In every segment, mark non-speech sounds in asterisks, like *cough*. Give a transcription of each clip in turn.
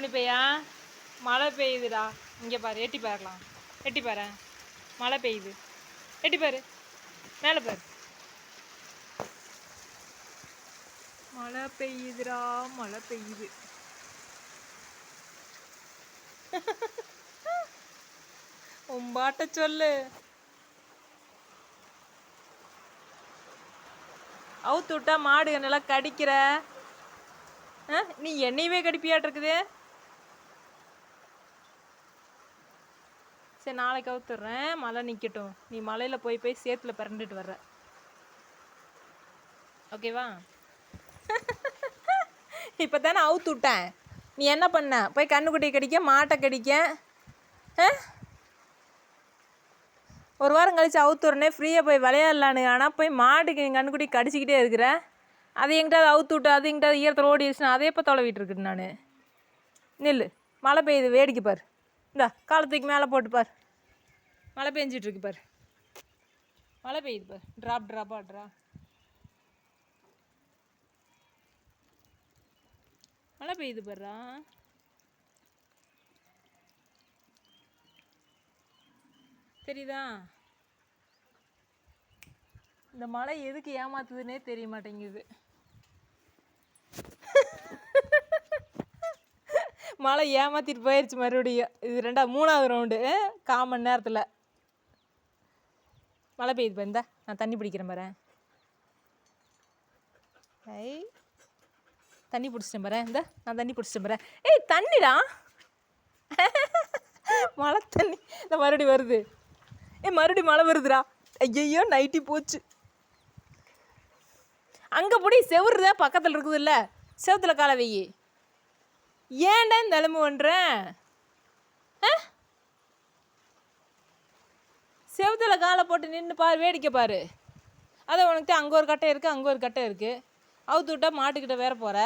டோனி மழை பெய்யுதுடா. இங்கே பாரு எட்டி பாருலாம். எட்டி பாரு. மழை பெய்யுது. எட்டி பாரு. மேலே பாரு. மழை பெய்யுதுடா. மழை பெய்யுது. உம்பாட்ட சொல்லு. அவுத்து விட்டா மாடு நல்லா கடிக்கிற? ஆ? நீ என்னையவே கடிப்பியாட்டு இருக்குது சரி நாளைக்கு அவுத்துடுறேன் மழை நிற்கட்டும் நீ மலையில் போய் போய் சேத்துல பிறண்டுட்டு வர்ற. ஓகேவா *laughs* இப்போ தானே அவுத்து விட்டேன். நீ என்ன பண்ண? போய் கண்ணுக்குட்டியை கடிக்க மாட்டை கடிக்க? ஆ? ஒரு வாரம் கழிச்சு அவுத்துறனே ஃப்ரீயாக போய் விளையாடலான்னு. ஆனால் போய் மாட்டுக்கு என் கண்ணுக்குட்டி கடிச்சிக்கிட்டே இருக்கிற. அது எங்கிட்ட அவுத்து விட்டு அது எங்கிட்ட ஈரத்தில் ஓடிடுச்சுன்னா அதே இப்போ தொலைவிட்டு இருக்குது நான். நில்லு. மழை பெய்யுது வேடிக்கை பார். இந்த காலத்துக்கு மேலே போட்டு பார். மழை பெஞ்சிட்டு இருக்கு பார். மழை பெய்யுது பார். ட்ராப் ட்ராப்பா ட்ரா மழை பெய்யுது பாருடா. தெரியுதா? இந்த மழை எதுக்கு ஏமாத்துதுன்னே தெரிய மாட்டேங்குது. மழை ஏமாத்திட்டு போயிடுச்சு மறுபடியும். இது ரெண்டா மூணாவது ரவுண்டு கால் மணி நேரத்தில். மழை பெய்யுது பாரு நான் தண்ணி பிடிக்கிறேன் பாரு. ஐ தண்ணி பிடிச்சிட்டேன் பாரு இந்த. நான் தண்ணி பிடிச்சிட்டேன் பாரு. ஏய் தண்ணிடா. மழை தண்ணி. இந்த மறுபடி வருது. ஏ மறுபடி மழை வருதுடா. ஐயையோ நைட்டி போச்சு. அங்கே போய் செவுருதா பக்கத்தில் இருக்குதுல்ல. செவுத்துல காலை வெய்யே ஏன்டா இந்த எலும்பு பண்ணுறேன் செவுத்துல காலை போட்டு நின்று பாரு வேடிக்கை பாரு. அதை உனக்கு அங்கே ஒரு கட்டை இருக்குது அங்கே ஒரு கட்டை இருக்குது அவுத்து விட்டா மாட்டுக்கிட்ட வேற போகிற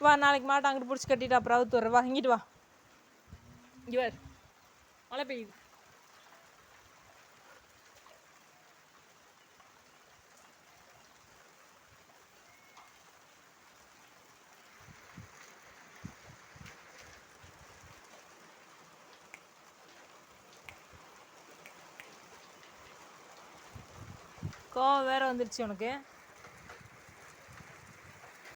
வா நாளைக்கு மாட்டை அங்கிட்டு பிடிச்சி கட்டிட்டு அப்புறம் அவுத்து வர வா இங்கிட்டு வா. இங்கே மழை பெய்யுது. கோவம் வேற வந்துருச்சு உனக்கு?